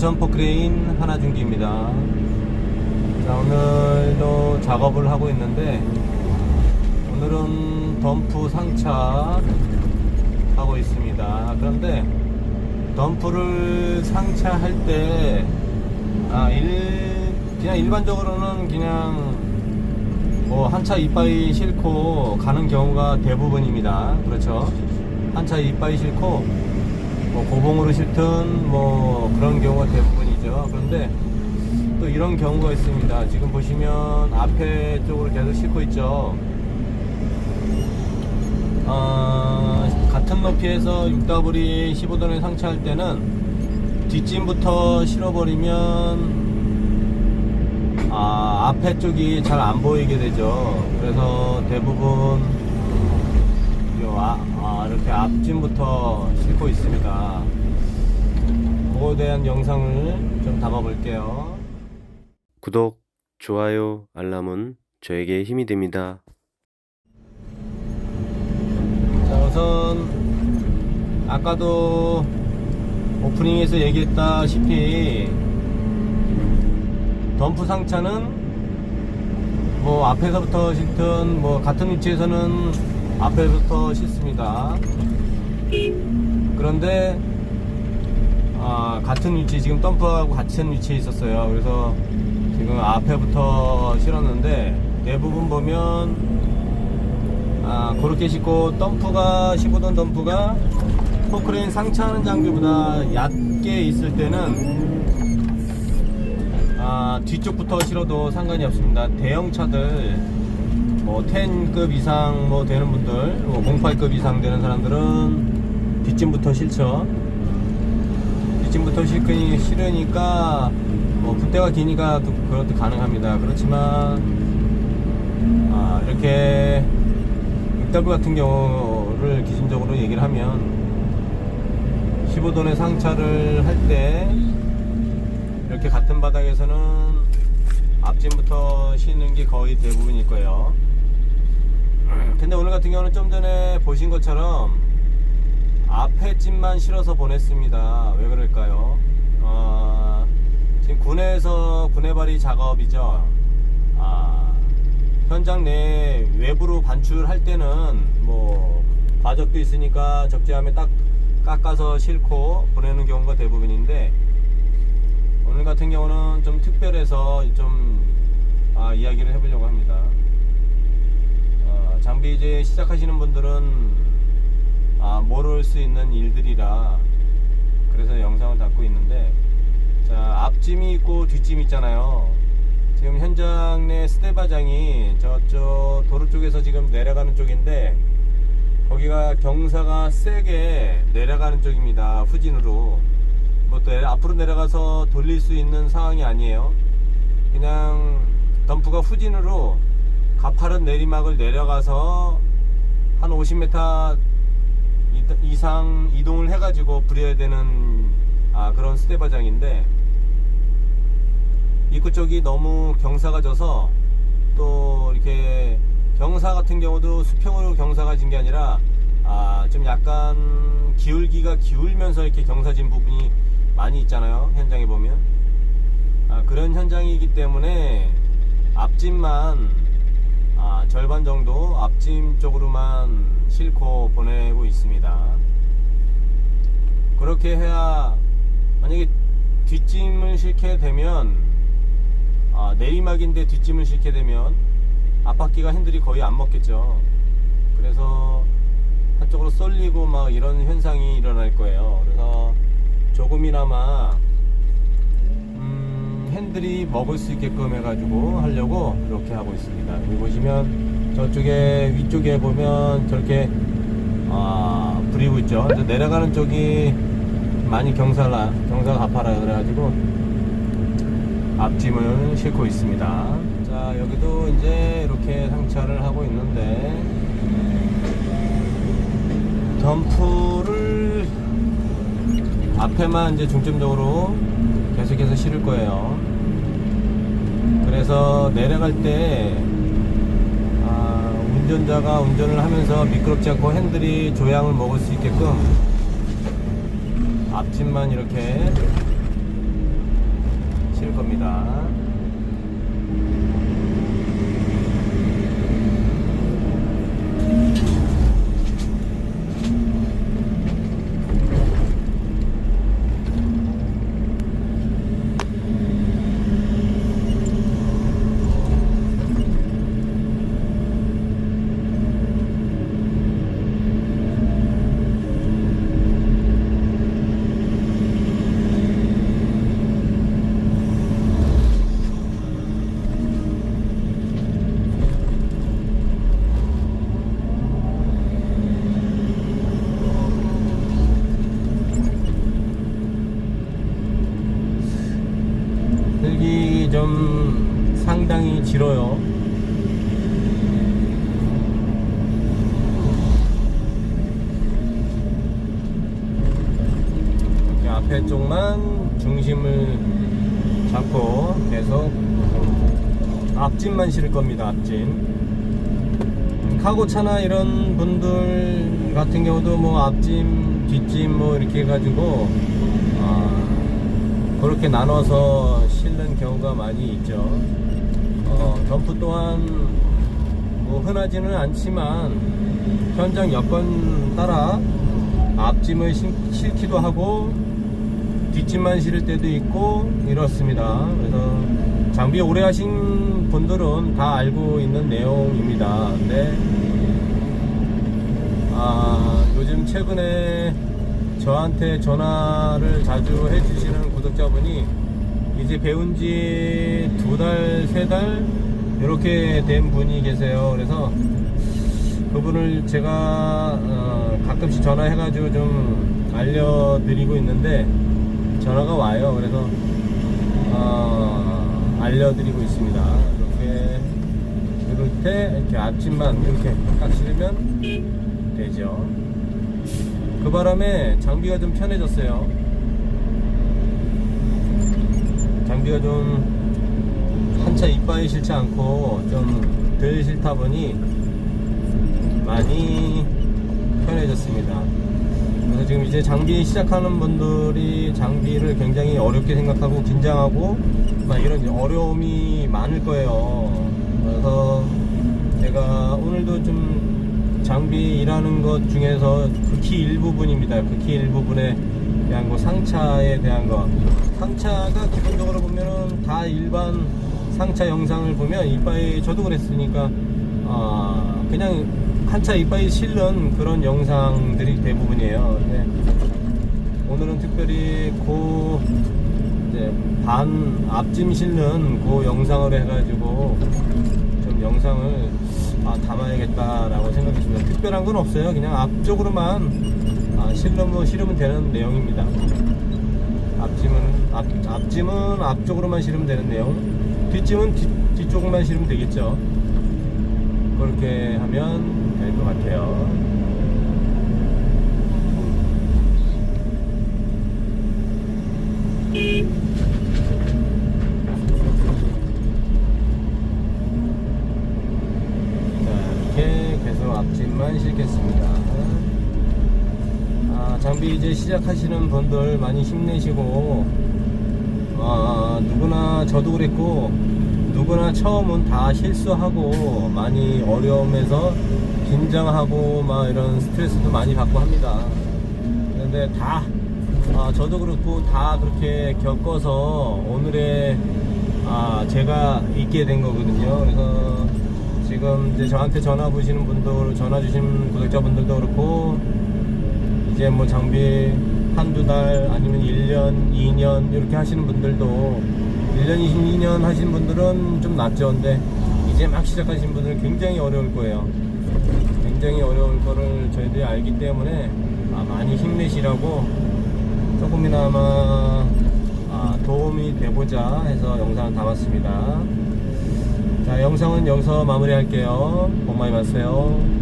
인천 포크레인 하나중기입니다. 자, 오늘도 작업을 하고 있는데, 오늘은 덤프 상차 하고 있습니다. 그런데, 덤프를 상차할 때, 아, 일, 그냥 일반적으로는 그냥, 뭐, 한차 이빠이 싣고 가는 경우가 대부분입니다. 그렇죠. 한차 이빠이 싣고, 뭐 고봉으로 싫든 뭐 그런 경우가 대부분이죠. 그런데 또 이런 경우가 있습니다. 지금 보시면 앞에 쪽으로 계속 싣고 있죠. 어, 같은 높이에서 6W이 15도에 상차할 때는 뒷짐부터 실어버리면 아, 앞에 쪽이 잘 안 보이게 되죠. 그래서 대부분 요 아, 아, 이렇게 앞짐부터 싣고 있습니다. 그거에 대한 영상을 좀 담아 볼게요. 구독, 좋아요, 알람은 저에게 힘이 됩니다. 자, 우선 아까도 오프닝에서 얘기했다시피 덤프 상차는 뭐 앞에서부터 싣든 뭐 같은 위치에서는 앞에부터 싣습니다. 그런데 아, 같은 위치 지금 덤프하고 같은 위치에 있었어요. 그래서 지금 앞에부터 실었는데 대부분 보면 아, 그렇게 싣고 덤프가 15돈 덤프가 포크레인 상차하는 장비보다 얕게 있을 때는 아, 뒤쪽부터 실어도 상관이 없습니다. 대형 차들 뭐 10급 이상 뭐 되는 분들, 뭐 08급 이상 되는 사람들은 뒷짐부터 실죠. 뒷짐부터 실으니 실으니까 뭐 붓대가 기니까 또 그것도 가능합니다. 그렇지만 아, 이렇게 육달부 같은 경우를 기준적으로 얘기를 하면 15돈의 상차를 할 때 이렇게 같은 바닥에서는 앞짐부터 쉬는 게 거의 대부분일 거예요. 근데 오늘 같은 경우는 좀 전에 보신 것처럼 앞에 찜만 실어서 보냈습니다. 왜 그럴까요? 어, 지금 군에서 군해발이 작업이죠. 아, 현장 내 외부로 반출할 때는 뭐 과적도 있으니까 적재함에 딱 깎아서 싣고 보내는 경우가 대부분인데 오늘 같은 경우는 좀 특별해서 좀 아, 이야기를 해보려고 합니다. 어, 장비 이제 시작하시는 분들은 아, 모를 수 있는 일들이라 그래서 영상을 담고 있는데 자 앞짐이 있고 뒷짐이 있잖아요. 지금 현장 내 스테바장이 저쪽 도로 쪽에서 지금 내려가는 쪽인데 거기가 경사가 세게 내려가는 쪽입니다. 후진으로. 뭐 또 앞으로 내려가서 돌릴 수 있는 상황이 아니에요. 그냥 덤프가 후진으로 가파른 내리막을 내려가서 한 50m 이- 이상 이동을 해가지고 부려야 되는 아, 그런 스테바장인데 입구 쪽이 너무 경사가 져서 또 이렇게 경사 같은 경우도 수평으로 경사가 진 게 아니라 아, 좀 약간 기울기가 기울면서 이렇게 경사진 부분이 많이 있잖아요. 현장에 보면. 아, 그런 현장이기 때문에 앞짐만 아, 절반 정도 앞짐 쪽으로만 싣고 보내고 있습니다. 그렇게 해야 만약에 뒷짐을 싣게 되면 아, 내리막인데 뒷짐을 싣게 되면 앞바퀴가 핸들이 거의 안 먹겠죠. 그래서 한쪽으로 쏠리고 막 이런 현상이 일어날 거예요. 그래서 조금이나마 음, 핸들이 먹을 수 있게끔 해가지고 하려고 이렇게 하고 있습니다. 여기 보시면 저쪽에 위쪽에 보면 저렇게 아, 부리고 있죠. 내려가는 쪽이 많이 경사라 경사가 가파라요. 그래가지고 앞짐을 싣고 있습니다. 자 여기도 이제 이렇게 상차를 하고 있는데 덤프를 앞에만 이제 중점적으로 계속해서 실을 거예요. 그래서 내려갈 때 아, 운전자가 운전을 하면서 미끄럽지 않고 핸들이 조향을 먹을 수 있게끔 앞짐만 이렇게 실을 겁니다. 흙이 좀 상당히 길어요. 이렇게 앞에 쪽만 중심을 잡고 계속 앞진만 실을 겁니다. 앞진. 카고차나 이런 분들 같은 경우도 뭐 앞짐, 뒷짐 뭐 이렇게 해가지고 아, 그렇게 나눠서 실는 경우가 많이 있죠. 어, 덤프 또한 뭐 흔하지는 않지만 현장 여건 따라 앞짐을 실- 실기도 하고 뒷짐만 실을 때도 있고 이렇습니다. 그래서 장비 오래 하신 분들은 다 알고 있는 내용입니다. 근데 아, 요즘 최근에 저한테 전화를 자주 해주시는 구독자분이 이제 배운 지 두 달, 세 달, 이렇게 된 분이 계세요. 그래서 그분을 제가 어, 가끔씩 전화해가지고 좀 알려드리고 있는데 전화가 와요. 그래서 어, 알려드리고 있습니다. 이렇게 이럴 때 이렇게 앞집만 이렇게 딱 실으면 되죠. 그 바람에 장비가 좀 편해졌어요. 장비가 좀 한차 이빠이 싫지 않고 좀 덜 싫다 보니 많이 편해졌습니다. 그래서 지금 이제 장비 시작하는 분들이 장비를 굉장히 어렵게 생각하고 긴장하고 막 이런 어려움이 많을 거예요. 그래서 제가 오늘도 좀 장비 일하는 것 중에서 극히 일부분입니다. 극히 일부분에 대한 거 상차에 대한 거 상차가 기본적으로 보면은 다 일반 상차 영상을 보면 이빠이 저도 그랬으니까 아 그냥 한차 이빠이 실는 그런 영상들이 대부분이에요. 근데 오늘은 특별히 고 이제 반 앞짐 실는 그 영상을 해가지고 좀 영상을 아, 담아야겠다라고 생각했습니다. 특별한 건 없어요. 그냥 앞쪽으로만 아, 실으면 실으면 되는 내용입니다. 앞짐은 앞, 앞짐은 앞쪽으로만 실으면 되는 내용. 뒷짐은 뒤, 뒤쪽만 실으면 되겠죠. 그렇게 하면 될 것 같아요. 자, 이렇게 계속 앞짐만 실겠습니다. 아, 장비 이제 시작하시는 분들 많이 힘내시고, 아, 누구나 저도 그랬고, 누구나 처음은 다 실수하고, 많이 어려움에서 긴장하고, 막 이런 스트레스도 많이 받고 합니다. 그런데 다, 아, 저도 그렇고, 다 그렇게 겪어서 오늘의, 아, 제가 있게 된 거거든요. 그래서 지금 이제 저한테 전화 보시는 분들, 전화 주신 구독자분들도 그렇고, 이제 뭐 장비 한두 달 아니면 1년, 2년 이렇게 하시는 분들도 1년, 2년 하시는 분들은 좀 낫죠. 근데 이제 막 시작하시는 분들은 굉장히 어려울 거예요. 굉장히 어려울 거를 저희들이 알기 때문에 아, 많이 힘내시라고 조금이나마 아, 도움이 되고자 해서 영상을 담았습니다. 자, 영상은 여기서 마무리할게요. 복 많이 받으세요.